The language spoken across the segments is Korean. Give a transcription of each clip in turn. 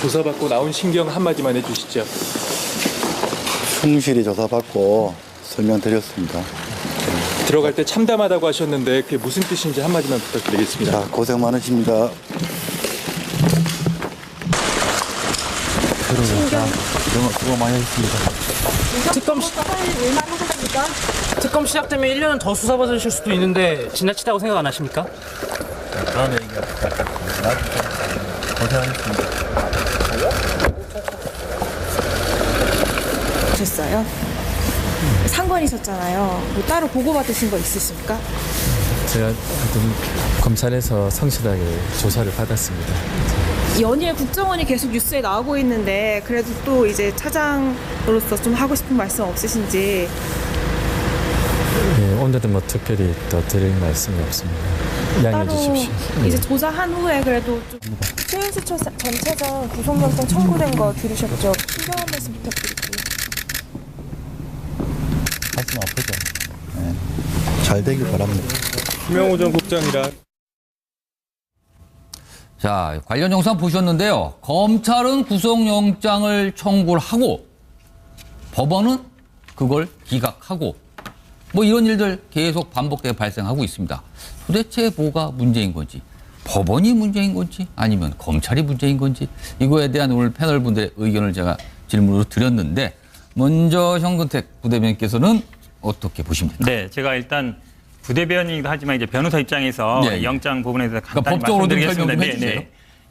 조사받고 나온 신경 한마디만 해주시죠. 충실히 조사받고 설명드렸습니다. 들어갈 때 참담하다고 하셨는데 그게 무슨 뜻인지 한마디만 부탁드리겠습니다. 자, 고생 많으십니다. 수고 많이 하셨습니다. 특검 시... 특검 시작되면 1년은 더 수사받으실 수도 있는데 지나치다고 생각 안 하십니까? 다음에 얘기하겠습니다. 고생하셨습니다. 됐어요? 상관이셨잖아요. 뭐 따로 보고받으신 거 있으십니까? 제가 하여튼 검찰에서 성실하게 조사를 받았습니다. 연일 국정원이 계속 뉴스에 나오고 있는데 그래도 또 이제 차장으로서 좀 하고 싶은 말씀 없으신지 예, 오늘은 뭐 특별히 더 드릴 말씀이 없습니다. 양해해 따로 주십시오. 예. 이제 조사한 후에 그래도 좀 최윤수 전 차장 구속영장 청구된 거 들으셨죠? 신경 한 말씀 부탁드릴게요. 가슴 아프죠? 네. 잘 되길 바랍니다. 김영호 전 국장이라 자, 관련 영상 보셨는데요. 검찰은 구속영장을 청구를 하고 법원은 그걸 기각하고 뭐 이런 일들 계속 반복되게 발생하고 있습니다. 도대체 뭐가 문제인 건지 법원이 문제인 건지 아니면 검찰이 문제인 건지 이거에 대한 오늘 패널 분들의 의견을 제가 질문으로 드렸는데 먼저 현근택 부대변인께서는 어떻게 보십니까? 네, 제가 일단 부대변이기도 하지만 이제 변호사 입장에서 예, 예. 영장 부분에 대해서 간단히 법적으로 좀 말씀드리겠습니다. 좀 해주세요.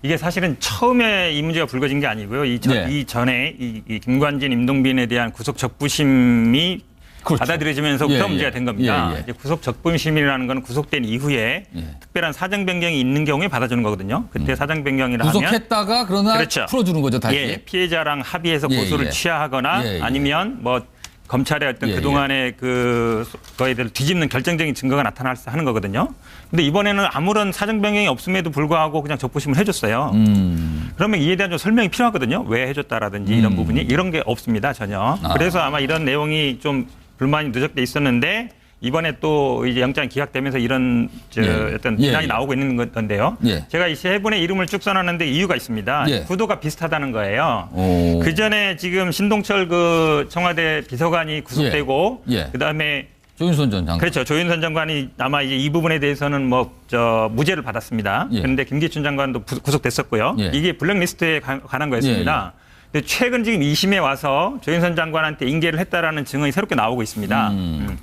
이게 사실은 처음에 이 문제가 불거진 게 아니고요. 이, 전, 네. 이 전에 이, 이 김관진, 임동빈에 대한 구속 적부심이 그렇죠. 받아들여지면서부터 예, 문제가 예. 된 겁니다. 예, 예. 이제 구속 적부심이라는 건 구속된 이후에 예. 특별한 사정 변경이 있는 경우에 받아주는 거거든요. 그때 사정 변경이라 하면 음. 구속했다가 그러나 그렇죠. 풀어주는 거죠 다시. 예, 피해자랑 합의해서 예, 고소를 예. 취하하거나 예, 예. 아니면 뭐 검찰의 어떤 예, 그동안의 그 거에 대해 뒤집는 결정적인 증거가 나타날 수 하는 거거든요. 근데 이번에는 아무런 사정 변경이 없음에도 불구하고 그냥 적부심을 해줬어요. 음. 그러면 이에 대한 좀 설명이 필요하거든요. 왜 해줬다라든지 이런 음. 부분이 이런 게 없습니다 전혀. 아. 그래서 아마 이런 내용이 좀 불만이 누적돼 있었는데 이번에 또 이제 영장이 기각되면서 이런 저 예. 어떤 예, 비난이 예. 나오고 있는 건데요. 예. 제가 이 세 분의 이름을 쭉 써놨는데 이유가 있습니다. 예. 구도가 비슷하다는 거예요. 오. 그 전에 지금 신동철 그 청와대 비서관이 구속되고. 그다음에 조윤선 전 장관. 그렇죠. 조윤선 장관이 아마 이제 이 부분에 대해서는 뭐 저 무죄를 받았습니다. 예. 그런데 김기춘 장관도 부- 구속됐었고요. 예. 이게 블랙리스트에 가- 관한 거였습니다. 최근 지금 2심에 와서 조윤선 장관한테 인계를 했다라는 증언이 새롭게 나오고 있습니다. 음.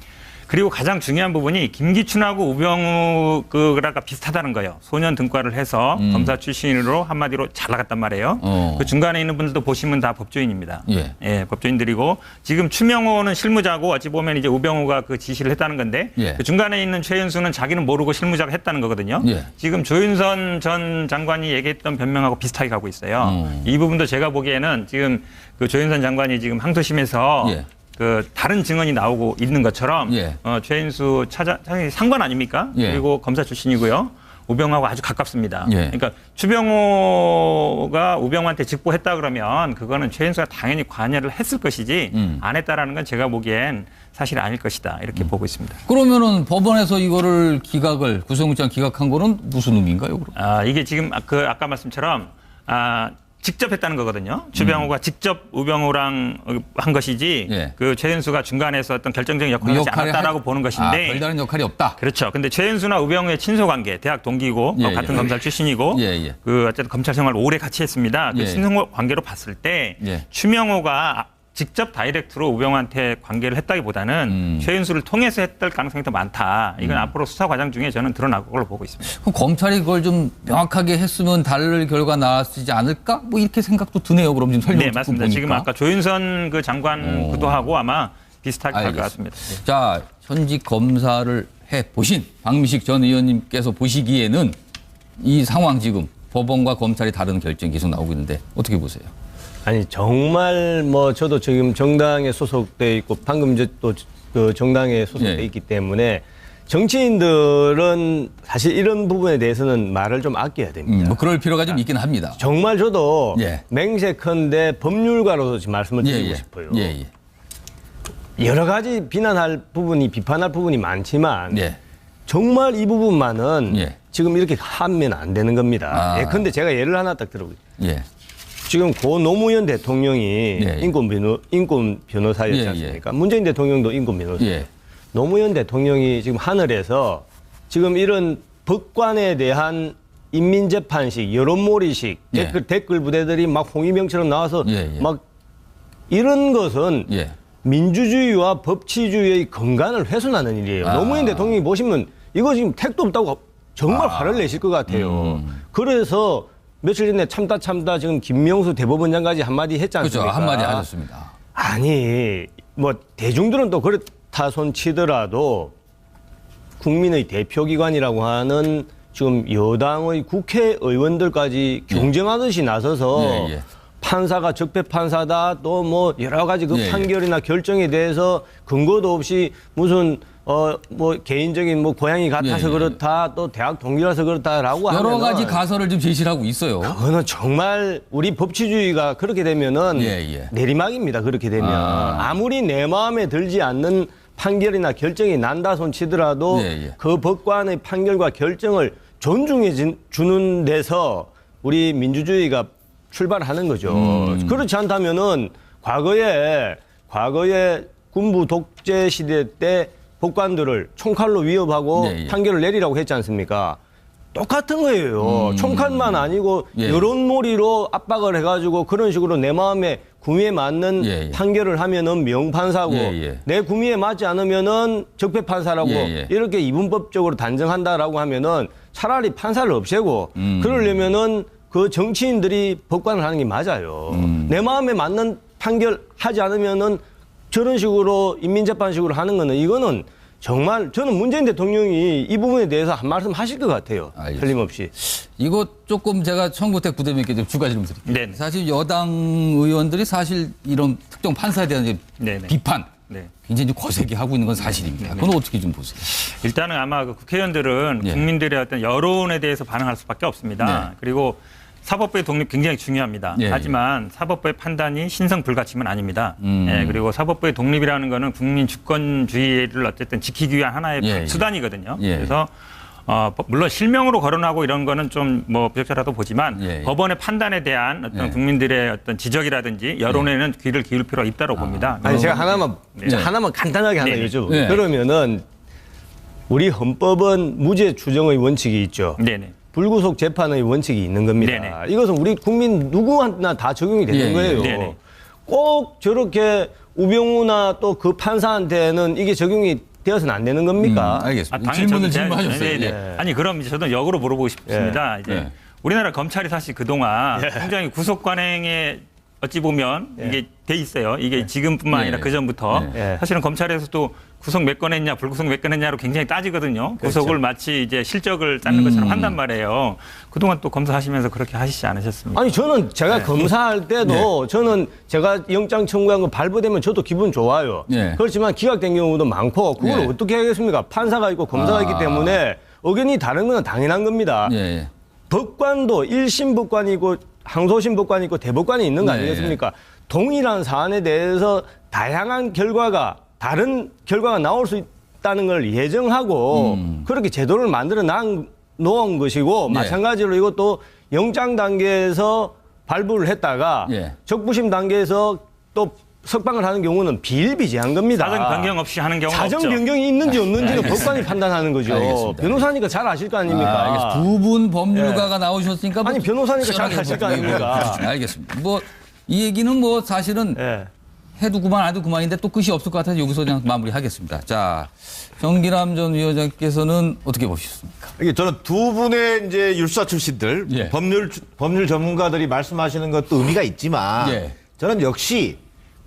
음. 그리고 가장 중요한 부분이 김기춘하고 우병우 그가 비슷하다는 거예요. 소년 등과를 해서 음. 검사 출신으로 한마디로 잘 나갔단 말이에요. 어. 그 중간에 있는 분들도 보시면 다 법조인입니다. 예. 법조인들이고 지금 추명호는 실무자고 어찌 보면 이제 우병우가 그 지시를 했다는 건데 예. 그 중간에 있는 최윤수는 자기는 모르고 실무자가 했다는 거거든요. 예. 지금 조윤선 전 장관이 얘기했던 변명하고 비슷하게 가고 있어요. 음. 이 부분도 제가 보기에는 지금 그 조윤선 장관이 지금 항소심에서 예. 그 다른 증언이 나오고 있는 것처럼 예. 어, 최인수 차장 상관 아닙니까? 예. 그리고 검사 출신이고요. 우병우하고 아주 가깝습니다. 예. 그러니까 추병호가 우병우한테 직보했다 그러면 그거는 최인수가 당연히 관여를 했을 것이지 음. 안 했다라는 건 제가 보기엔 사실 아닐 것이다 음. 이렇게 보고 있습니다. 그러면은 법원에서 이거를 기각을 구속영장 기각한 거는 무슨 의미인가요? 그럼? 아, 이게 지금 아- 그 아까 말씀처럼 아, 직접 했다는 거거든요. 추병호가 직접 우병우랑 어, 한 것이지 음. 예. 그 최윤수가 중간에서 어떤 결정적인 역할을 하지 역할을 않았다라고 할- 보는 아, 것인데 별다른 역할이 없다. 그렇죠. 근데 최윤수나 우병우의 친소 관계, 대학 동기고 예, 어, 같은 예. 검찰 출신이고 예, 예. 그 어쨌든 검찰 생활 오래 같이 했습니다. 그 예. 친소 관계로 봤을 때 예. 추명호가 직접 다이렉트로 우병우한테 관계를 했다기보다는 음. 최윤수를 통해서 했을 가능성이 더 많다. 이건 앞으로 수사 과정 중에 저는 드러날 걸로 보고 있습니다. 그럼 검찰이 그걸 좀 명확하게 했으면 다를 결과 나왔지 않을까? 뭐 이렇게 생각도 드네요. 그럼 지금 설명 네, 맞습니다. 보니까. 지금 아까 조윤선 그 장관 오. 구도하고 아마 비슷하게 갈 것. 같습니다. 네. 자, 현직 검사를 해 보신 박미식 전 의원님께서 보시기에는 이 상황 지금 법원과 검찰이 다른 결정이 계속 나오고 있는데 어떻게 보세요? 아니 정말 뭐 저도 지금 정당에 소속돼 있고 방금 저또그 정당에 소속돼 예. 있기 때문에 정치인들은 사실 이런 부분에 대해서는 말을 좀 아껴야 됩니다. 음, 뭐 그럴 필요가 좀 있긴 합니다. 정말 저도 예. 맹세컨대 법률가로서 지금 말씀을 예, 드리고 예. 싶어요. 예, 예. 여러 가지 비난할 부분이 비판할 부분이 많지만 예. 정말 이 부분만은 예. 지금 이렇게 하면 안 되는 겁니다. 아. 예, 근데 제가 예를 하나 딱 들어볼게요. 예. 지금 고 노무현 대통령이 예, 예. 인권 변호 인권 변호사였지 예, 예. 않습니까? 문재인 대통령도 인권 변호사. 예. 노무현 대통령이 지금 하늘에서 지금 이런 법관에 대한 인민재판식, 여론몰이식, 예. 댓글, 댓글 부대들이 막 홍위병처럼 나와서 예, 예. 막 이런 것은 예. 민주주의와 법치주의의 건강을 훼손하는 일이에요. 아. 노무현 대통령이 보시면 이거 지금 택도 없다고 정말 아. 화를 내실 것 같아요. 음. 그래서 며칠 전에 참다 참다 지금 김명수 대법원장까지 한마디 했지 그렇죠. 않습니까? 한마디 하셨습니다. 아니 뭐 대중들은 또 그렇다 손 치더라도 국민의 대표기관이라고 하는 지금 여당의 국회의원들까지 경쟁하듯이 나서서 예, 예. 판사가 적폐 판사다 또 뭐 여러 가지 그 예, 예. 판결이나 결정에 대해서 근거도 없이 무슨 어 뭐 개인적인 뭐 고향이 같아서 예, 예. 그렇다 또 대학 동기라서 그렇다라고 여러 하면은 가지 가설을 지금 제시를 하고 있어요. 그거는 정말 우리 법치주의가 그렇게 되면은 예, 예. 내리막입니다. 그렇게 되면 아. 아. 무리내 마음에 들지 않는 판결이나 결정이 난다 손 치더라도 예, 예. 그 법관의 판결과 결정을 존중해 진- 주는 데서 우리 민주주의가 출발하는 거죠. 음. 그렇지 않다면은 과거에 과거에 군부 독재 시대 때 법관들을 총칼로 위협하고 예, 예. 판결을 내리라고 했지 않습니까? 똑같은 거예요. 총칼만 아니고 음. 예. 여론몰이로 압박을 해가지고 그런 식으로 내 마음에 구미에 맞는 예, 예. 판결을 하면은 명판사고 예, 예. 내 구미에 맞지 않으면은 적폐판사라고. 이렇게 이분법적으로 단정한다라고 하면은 차라리 판사를 없애고 음. 그러려면은 그 정치인들이 법관을 하는 게 맞아요. 음. 내 마음에 맞는 판결 하지 않으면은 저런 식으로 인민재판식으로 하는 거는 이거는 정말 저는 문재인 대통령이 이 부분에 대해서 한 말씀 하실 것 같아요. 알겠습니다. 틀림없이. 이거 조금 제가 청구택 부대변께 좀 추가 질문 드릴게요. 네네. 사실 여당 의원들이 사실 이런 특정 판사에 대한 네네. 비판 네. 굉장히 좀 거세게 하고 있는 건 사실입니다. 그건 어떻게 좀 보세요? 일단은 아마 그 국회의원들은 예. 국민들의 어떤 여론에 대해서 반응할 수밖에 없습니다. 네. 그리고 사법부의 독립 굉장히 중요합니다. 예, 하지만 사법부의 판단이 신성 불가침은 아닙니다. 음. 예, 그리고 사법부의 독립이라는 거는 국민 주권주의를 어쨌든 지키기 위한 하나의 예, 예. 수단이거든요. 예. 그래서 어, 법- 물론 실명으로 거론하고 이런 거는 좀 뭐 부적절하다고 보지만 예, 예. 법원의 판단에 대한 어떤 예. 국민들의 어떤 지적이라든지 여론에는 귀를 기울 필요가 있다고 봅니다. 아니 제가 하나만 네. 하나만 간단하게 하나 네. 여쭤. 네. 그러면은 우리 헌법은 무죄 추정의 원칙이 있죠. 네네. 불구속 재판의 원칙이 있는 겁니다. 네네. 이것은 우리 국민 누구나 다 적용이 되는 예, 예. 거예요. 네네. 꼭 저렇게 우병우나 또 그 판사한테는 이게 적용이 되어서는 안 되는 겁니까? 음, 알겠습니다. 당연히 질문을 질문하셨어요. 네, 네. 예. 아니 그럼 이제 저도 역으로 물어보고 싶습니다. 이제 예. 우리나라 검찰이 사실 그동안 굉장히 구속 관행에 어찌 보면 이게 돼 있어요. 이게 지금뿐만 예. 아니라 그 전부터 예. 사실은 검찰에서도 구속 몇 건 했냐, 불구속 몇 건 했냐로 굉장히 따지거든요. 구속을 마치 이제 실적을 쌓는 것처럼 한단 말이에요. 그동안 또 검사하시면서 그렇게 하시지 않으셨습니까? 아니 저는 제가 네. 검사할 때도 저는 제가 영장 청구한 거 발부되면 저도 기분 좋아요. 네. 그렇지만 기각된 경우도 많고 그걸 네. 어떻게 하겠습니까? 판사가 있고 검사가 아. 있기 때문에 의견이 다른 건 당연한 겁니다. 예, 예. 법관도 일심 법관이 있고 항소심 법관이 있고 대법관이 있는 거 네. 아니겠습니까? 동일한 사안에 대해서 다양한 결과가 다른 결과가 나올 수 있다는 걸 예정하고 그렇게 제도를 만들어 놓은- 것이고 음. 네. 마찬가지로 이것도 영장 단계에서 발부를 했다가 예. 적부심 단계에서 또 석방을 하는 경우는 비일비재한 겁니다. 사정 변경 없이 하는 경우는 사정 없죠. 변경이 있는지 없는지는 알겠습니다. 법관이 판단하는 거죠. 알겠습니다. 변호사니까 잘 아실 거 아닙니까? 두분 법률가가 나오셨으니까 뭐 아니, 변호사니까 잘 시원하게 아실 거 뭐- 아닙니까? 그렇죠. 알겠습니다. 뭐 이 얘기는 뭐 사실은 예. 해도 그만 안 해도 그만인데 또 끝이 없을 것 같아서 여기서 그냥 마무리하겠습니다. 자, 정기남 전 위원장께서는 어떻게 보셨습니까? 이게 저는 두 분의 이제 율사 출신들 예. 법률 법률 전문가들이 말씀하시는 것도 의미가 있지만 예. 저는 역시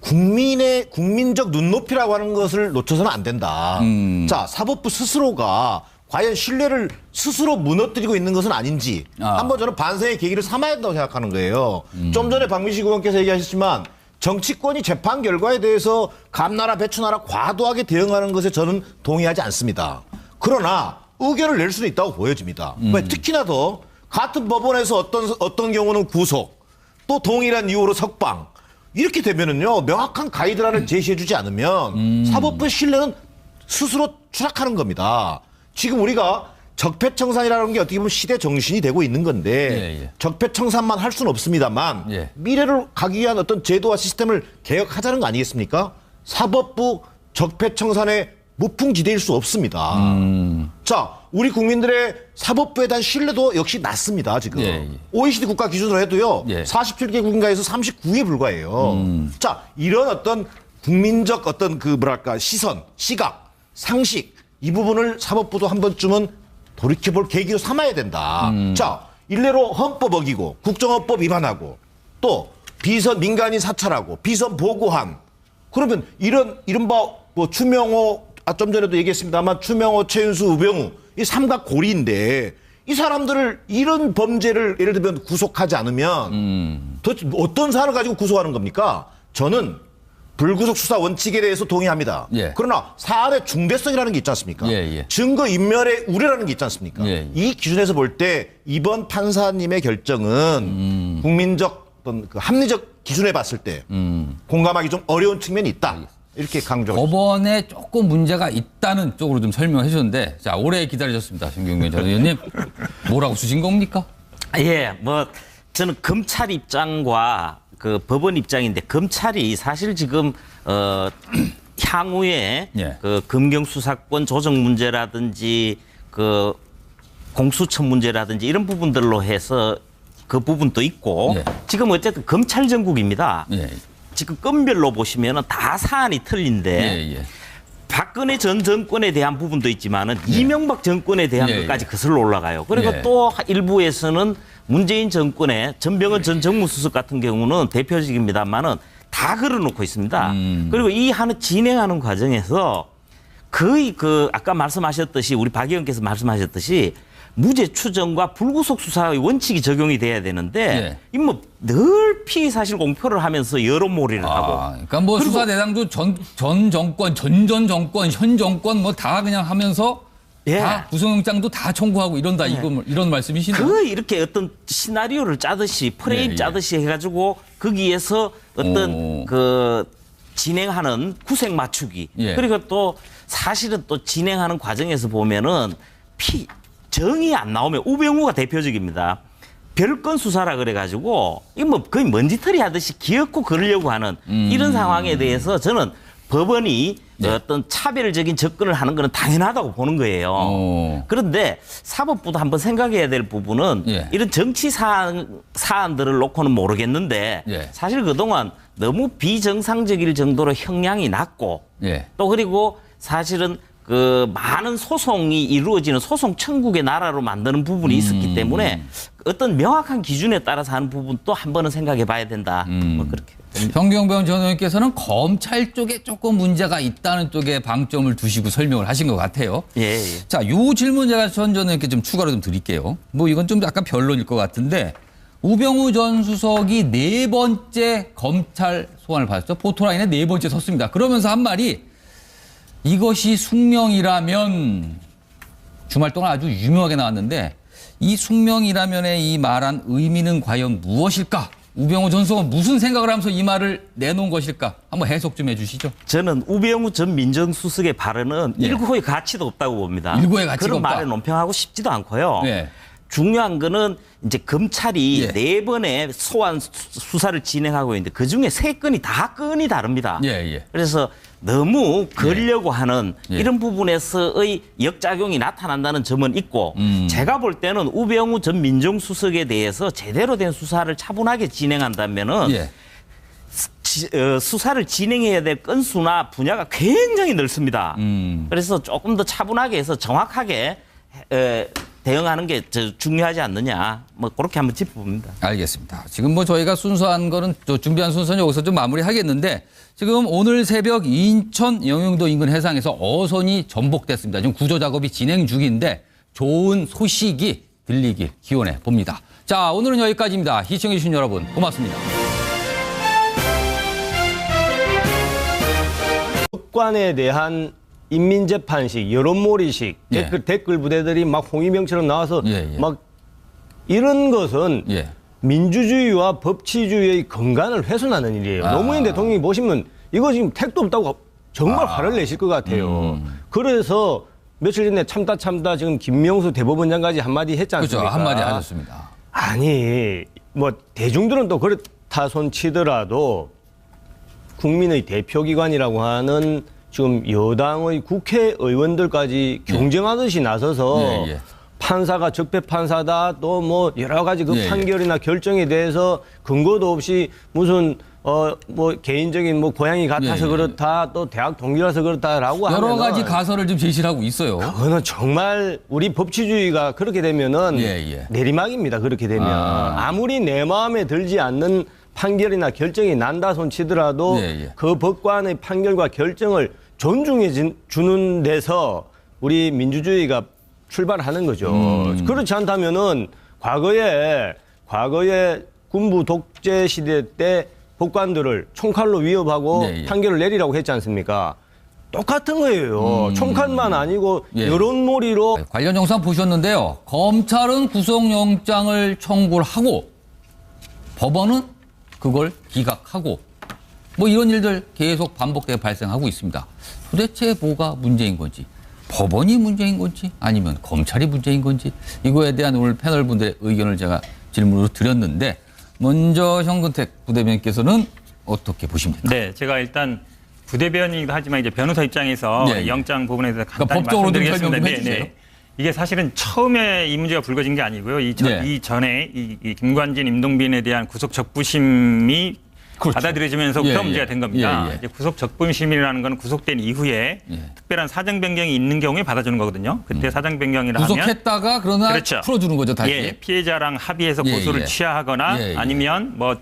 국민의 국민적 눈높이라고 하는 것을 놓쳐서는 안 된다. 음. 자 사법부 스스로가 과연 신뢰를 스스로 무너뜨리고 있는 것은 아닌지 아. 음. 한번 저는 반성의 계기를 삼아야 된다고 생각하는 거예요. 좀 전에 박민식 의원께서 얘기하셨지만 정치권이 재판 결과에 대해서 감나라 배추나라 과도하게 대응하는 것에 저는 동의하지 않습니다. 그러나 의견을 낼 수는 있다고 보여집니다. 왜 특히나 더 같은 법원에서 어떤 어떤 경우는 구속, 또 동일한 이유로 석방 이렇게 되면은요 명확한 가이드라인을 제시해주지 않으면 사법부의 신뢰는 스스로 추락하는 겁니다. 지금 우리가 적폐청산이라는 게 어떻게 보면 시대 정신이 되고 있는 건데 예, 예. 적폐청산만 할 수는 없습니다만 예. 미래를 가기 위한 어떤 제도와 시스템을 개혁하자는 거 아니겠습니까? 사법부 적폐청산의 무풍지대일 수 없습니다. 음. 자, 우리 국민들의 사법부에 대한 신뢰도 역시 낮습니다, 지금. 예, 예. OECD 국가 기준으로 해도요, 예. 47개국인가에서 39에 불과해요. 음. 자, 이런 어떤 국민적 어떤 그 뭐랄까, 시선, 시각, 상식, 이 부분을 사법부도 한 번쯤은 돌이켜볼 계기로 삼아야 된다. 음. 자, 일례로 헌법 어기고, 국정헌법 위반하고, 또 비선 민간인 사찰하고, 비선 보고한, 그러면 이런 이른바 뭐 추명호 아 좀 전에도 얘기했습니다만 추명호 최윤수 우병우 이 삼각 고리인데 이 사람들을 이런 범죄를 예를 들면 구속하지 않으면 도대체 어떤 사안을 가지고 구속하는 겁니까? 저는 불구속 수사 원칙에 대해서 동의합니다. 예. 그러나 사안의 중대성이라는 게 있지 않습니까? 예, 예. 증거 인멸의 우려라는 게 있지 않습니까? 예, 예. 이 기준에서 볼 때 이번 판사님의 결정은 음. 국민적 어떤 그 합리적 기준에 봤을 때 음. 공감하기 좀 어려운 측면이 있다. 이렇게 강조하고 법원에 조금 문제가 있다는 쪽으로 좀 설명해 주셨는데 자 오래 기다리셨습니다 신경민 전 의원님 뭐라고 주신 겁니까? 예, 뭐 저는 검찰 입장과 그 법원 입장인데 검찰이 사실 지금 어 향후에 예. 그 검경 수사권 조정 문제라든지 그 공수처 문제라든지 이런 부분들로 해서 그 부분도 있고 예. 지금 어쨌든 검찰 전국입니다. 예, 지금 건별로 보시면은 다 사안이 틀린데 예, 예. 박근혜 전 정권에 대한 부분도 있지만은 이명박 정권에 대한 예, 것까지 예. 거슬러 올라가요. 그리고 예. 또 일부에서는 문재인 정권의 전병헌 전 정무수석 같은 경우는 대표직입니다만은 다 걸어놓고 있습니다. 음. 그리고 이 하는 진행하는 과정에서 거의 그 아까 말씀하셨듯이 우리 박 의원께서 말씀하셨듯이 무죄 추정과 불구속 수사의 원칙이 적용이 돼야 되는데 예. 이뭐 넓히 사실 공표를 하면서 여론몰이를 하고 아, 그러니까 뭐 수사 대상도 전, 전 정권, 전전 정권, 현 정권 뭐 다 그냥 하면서 예. 다 구속영장도 다 청구하고 이런다 이거 이런 말씀이시네요. 그 이렇게 어떤 시나리오를 짜듯이 프레임 예, 예. 짜듯이 해가지고 거기에서 어떤 오. 그 진행하는 구색 맞추기 예. 그리고 또 사실은 또 진행하는 과정에서 보면은 피 정이 안 나오면 우병우가 대표적입니다. 별건 수사라 그래가지고 이거 뭐 거의 먼지털이 하듯이 기어코 걸으려고 하는 음. 이런 상황에 대해서 저는 법원이 네. 어떤 차별적인 접근을 하는 거는 당연하다고 보는 거예요. 오. 그런데 사법부도 한번 생각해야 될 부분은 예. 이런 정치 사안, 사안들을 놓고는 모르겠는데 예. 사실 그동안 너무 비정상적일 정도로 형량이 낮고 예. 또 그리고 사실은 그 많은 소송이 이루어지는 소송 천국의 나라로 만드는 부분이 있었기 음. 때문에 어떤 명확한 기준에 따라서 하는 부분도 한 번은 생각해 봐야 된다. 음. 뭐 그렇게. 정경병 전 의원께서는 검찰 쪽에 조금 문제가 있다는 쪽에 방점을 두시고 설명을 하신 것 같아요. 예, 예. 자, 요 질문 제가 전전 의원께 좀 추가로 좀 드릴게요. 뭐 이건 좀 약간 변론일 것 같은데 우병우 전 수석이 네 번째 검찰 소환을 받았죠. 포토라인에 네 번째 섰습니다. 그러면서 한 말이 이것이 숙명이라면 주말 동안 아주 유명하게 나왔는데 이 숙명이라면의 이 말한 의미는 과연 무엇일까? 우병우 전 수석은 무슨 생각을 하면서 이 말을 내놓은 것일까? 한번 해석 좀 해주시죠. 저는 우병우 전 민정수석의 발언은 예. 일고의 가치도 없다고 봅니다. 일고의 가치가 그런. 말에 논평하고 싶지도 않고요. 네. 중요한 거는 이제 검찰이 예. 네 번의 소환 수- 수사를 진행하고 있는데 그 중에 세 건이 다 건이 다릅니다. 예, 예. 그래서 너무 걸려고 하는 예. 이런 부분에서의 역작용이 나타난다는 점은 있고 음. 제가 볼 때는 우병우 전 민정수석에 대해서 제대로 된 수사를 차분하게 진행한다면은 예. 지- 어, 수사를 진행해야 될 건수나 분야가 굉장히 넓습니다. 음. 그래서 조금 더 차분하게 해서 정확하게 에, 대응하는 게저 중요하지 않느냐. 뭐 그렇게 한번 짚어봅니다. 알겠습니다. 지금 뭐 저희가 순서한 거는 저 준비한 순서는 여기서 좀 마무리하겠는데 지금 오늘 새벽 인천 영흥도 인근 해상에서 어선이 전복됐습니다. 지금 구조 작업이 진행 중인데 좋은 소식이 들리길 기원해 봅니다. 자, 오늘은 여기까지입니다. 시청해 주신 여러분 고맙습니다. 법관에 대한 인민재판식, 여론몰이식, 예. 댓글, 댓글 부대들이 막 홍위병처럼 나와서 예, 예. 막 이런 것은 예. 민주주의와 법치주의의 건강을 훼손하는 일이에요. 아. 노무현 대통령이 보시면 이거 지금 택도 없다고 정말 아. 화를 내실 것 같아요. 음. 그래서 며칠 전에 참다 참다 지금 김명수 대법원장까지 한마디 했지 그렇죠. 않습니까? 한마디 하셨습니다. 아니 뭐 대중들은 또 그렇다 손치더라도 국민의 대표기관이라고 하는 지금 여당의 국회의원들까지 경쟁하듯이 나서서 예, 예. 판사가 적폐 판사다 또 뭐 여러 가지 그 예, 예. 판결이나 결정에 대해서 근거도 없이 무슨 어 뭐 개인적인 뭐 고향이 같아서 예, 예. 그렇다 또 대학 동기라서 그렇다라고 여러 하면은 가지 가설을 좀 제시를 하고 있어요. 그거는 정말 우리 법치주의가 그렇게 되면은. 내리막입니다. 그렇게 되면 아. 아. 무리 내 마음에 들지 않는 판결이나 결정이 난다 손 치더라도 예, 예. 그 법관의 판결과 결정을 존중해 진- 주는 데서 우리 민주주의가 출발하는 거죠. 음. 그렇지 않다면은 과거에 과거에 군부 독재 시대 때 법관들을 총칼로 위협하고 예, 예. 판결을 내리라고 했지 않습니까? 똑같은 거예요. 총칼만 아니고 음. 예. 여론몰이로 관련 영상 보셨는데요. 검찰은 구속영장을 청구를 하고 법원은 그걸 기각하고 뭐 이런 일들 계속 반복되게 발생하고 있습니다. 도대체 뭐가 문제인 건지 법원이 문제인 건지 아니면 검찰이 문제인 건지 이거에 대한 오늘 패널 분들의 의견을 제가 질문으로 드렸는데 먼저 현근택 부대변인께서는 어떻게 보십니까? 네, 제가 일단 부대변이기도 하지만 이제 변호사 입장에서 예, 예. 영장 부분에 대해서 간단히 법적으로 좀 말씀드리겠습니다. 좀 해주세요. 이게 사실은 처음에 이 문제가 불거진 게 아니고요. 이, 전, 네. 이 전에 이, 이 김관진, 임동빈에 대한 구속 적부심이 그렇죠. 받아들여지면서부터 예, 예. 문제가 된 겁니다. 예, 예. 이제 구속 적부심이라는 건 구속된 이후에 예. 특별한 사정 변경이 있는 경우에 받아주는 거거든요. 그때 사정 변경이라 하면 음. 구속했다가 그러나 그렇죠. 풀어주는 거죠 다시. 예, 피해자랑 합의해서 예, 고소를 예. 취하하거나 예, 예. 아니면 뭐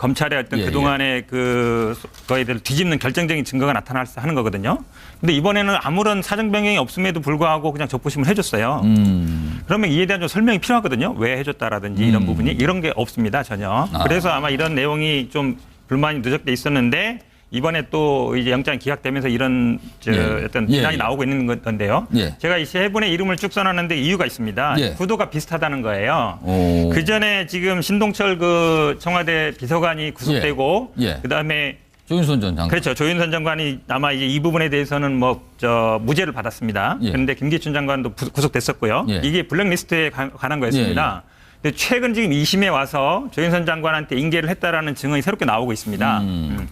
검찰의 어떤 예, 그동안의 그 거에 대해 뒤집는 결정적인 증거가 나타날 수 하는 거거든요. 근데 이번에는 아무런 사정 변경이 없음에도 불구하고 그냥 적부심을 해줬어요. 음. 그러면 이에 대한 좀 설명이 필요하거든요. 왜 해줬다라든지 이런 음. 부분이 이런 게 없습니다 전혀. 아. 그래서 아마 이런 내용이 좀 불만이 누적돼 있었는데 이번에 또 이제 영장 기각되면서 이런 저 예. 어떤 예, 비난이 예. 나오고 있는 건데요. 예. 제가 이 세 분의 이름을 쭉 써놨는데 이유가 있습니다. 예. 구도가 비슷하다는 거예요. 오. 그 전에 지금 신동철 그 청와대 비서관이 구속되고. 그다음에 조윤선 전 장관. 그렇죠. 조윤선 장관이 아마 이제 이 부분에 대해서는 뭐 저 무죄를 받았습니다. 예. 그런데 김기춘 장관도 부- 구속됐었고요. 예. 이게 블랙리스트에 관- 관한 거였습니다. 근데 최근 지금 2심에 와서 조윤선 장관한테 인계를 했다라는 증언이 새롭게 나오고 있습니다. 음.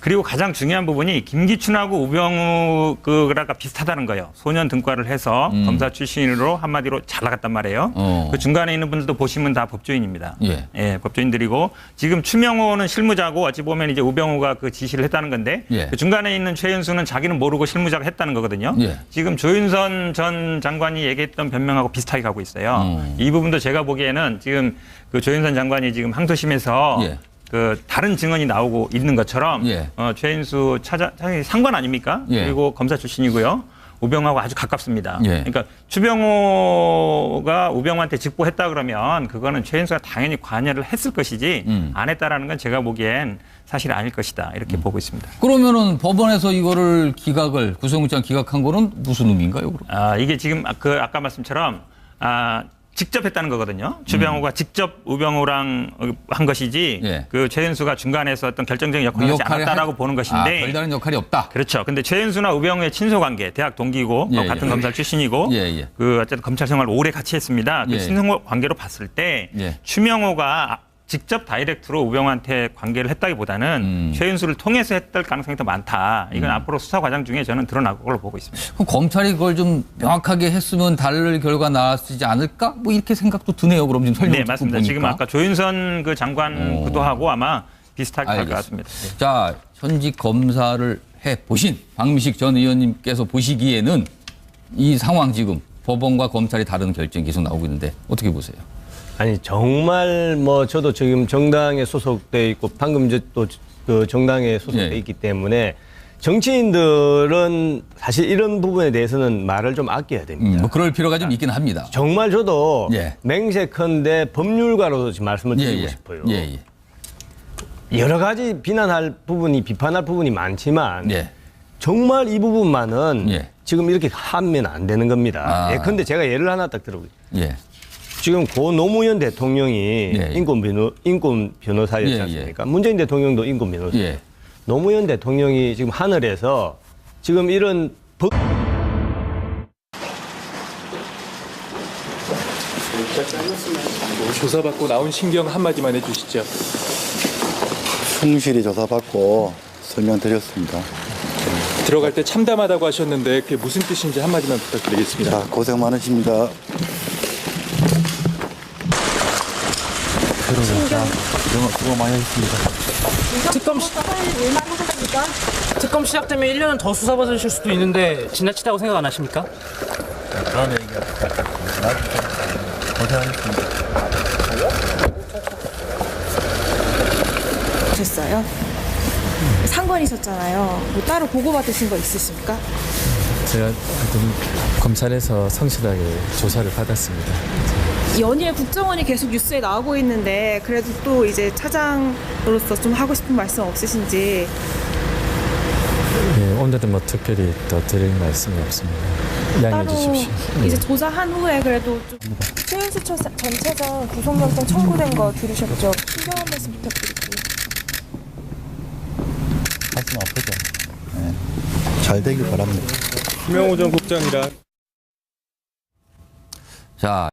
그리고 가장 중요한 부분이 김기춘하고 우병우 그가 비슷하다는 거예요. 소년 등과를 해서 음. 검사 출신으로 한마디로 잘 나갔단 말이에요. 어. 그 중간에 있는 분들도 보시면 다 법조인입니다. 예. 법조인들이고 지금 추명호는 실무자고 어찌 보면 이제 우병우가 그 지시를 했다는 건데 예. 그 중간에 있는 최윤수는 자기는 모르고 실무자가 했다는 거거든요. 예. 지금 조윤선 전 장관이 얘기했던 변명하고 비슷하게 가고 있어요. 음. 이 부분도 제가 보기에는 지금 그 조윤선 장관이 지금 항소심에서 예. 그 다른 증언이 나오고 있는 것처럼 예. 어, 최인수 차장 상관 아닙니까? 예. 그리고 검사 출신이고요. 우병우하고 아주 가깝습니다. 예. 그러니까 추병호가 우병우한테 직보했다 그러면 그거는 최인수가 당연히 관여를 했을 것이지 음. 안 했다라는 건 제가 보기엔 사실 아닐 것이다 이렇게 음. 보고 있습니다. 그러면은 법원에서 이거를 기각을 구속영장 기각한 거는 무슨 의미인가요? 그럼? 아, 이게 지금 아- 그 아까 말씀처럼 아, 직접 했다는 거거든요. 추병호가 직접 우병우랑 어, 한 것이지 음. 예. 그 최윤수가 중간에서 어떤 결정적인 역할을 하지 않았다라고 할- 보는 아, 것인데 별다른 역할이 없다. 그렇죠. 근데 최윤수나 우병우의 친소 관계, 대학 동기고 예, 어, 같은 예. 검찰 출신이고 예, 예. 그 어쨌든 검찰 생활 오래 같이 했습니다. 그 예. 친소 관계로 봤을 때 예. 추명호가 아- 직접 다이렉트로 우병우한테 관계를 했다기보다는 음. 최윤수를 통해서 했을 가능성이 더 많다. 이건 앞으로 수사 과정 중에 저는 드러날 걸로 보고 있습니다. 그럼 검찰이 그걸 좀 명확하게 했으면 다를 결과 나왔지 않을까? 뭐 이렇게 생각도 드네요. 그럼 지금 설명 네, 맞습니다. 지금 아까 조윤선 그 장관 오. 구도하고 아마 비슷하게 할 것. 같습니다. 네. 자, 현직 검사를 해 보신 박미식 전 의원님께서 보시기에는 이 상황 지금 법원과 검찰이 다른 결정이 계속 나오고 있는데 어떻게 보세요? 아니 정말 뭐 저도 지금 정당에 소속돼 있고 방금 이제 또그 정당에 소속돼 예. 있기 때문에 정치인들은 사실 이런 부분에 대해서는 말을 좀 아껴야 됩니다. 음, 뭐 그럴 필요가 좀 있긴 합니다. 정말 저도 예. 맹세컨대 법률가로서 지금 말씀을 예, 드리고 예. 싶어요. 예, 예. 여러 가지 비난할 부분이 비판할 부분이 많지만 예. 정말 이 부분만은 예. 지금 이렇게 하면 안 되는 겁니다. 아. 예, 근데 제가 예를 하나 딱. 예. 지금 고 노무현 대통령이 예. 인권 변호 인권 변호사였지 예, 예. 않습니까? 문재인 대통령도 인권 변호사. 예. 노무현 대통령이 지금 하늘에서 지금 이런 법 조사받고 나온 신경 한마디만 해주시죠. 충실히 조사받고 설명드렸습니다. 들어갈 때 참담하다고 하셨는데 그게 무슨 뜻인지 한마디만 부탁드리겠습니다. 자, 고생 많으십니다. 그동안 수고 많이 하셨습니다. 특검 시... 특검 시작되면 1년은 더 수사받으실 수도 있는데 지나치다고 생각 안 하십니까? 그런 얘기가 고생하셨습니다. 됐어요? 상관이셨잖아요. 뭐 따로 보고받으신 거 있으십니까? 제가 검찰에서 성실하게 조사를 받았습니다. 연일 국정원이 계속 뉴스에 나오고 있는데 그래도 또 이제 차장으로서 좀 하고 싶은 말씀 없으신지 예, 오늘은 뭐 특별히 더 드릴 말씀이 없습니다. 양해해 따로 주십시오. 이제 예. 조사한 후에 그래도 좀 최은수 전 차장 구속영장 청구된 거 들으셨죠? 신경 한 말씀 부탁드릴게요. 가슴 아프죠? 네. 잘 되길 바랍니다. 김영호 전 국장이랑 자,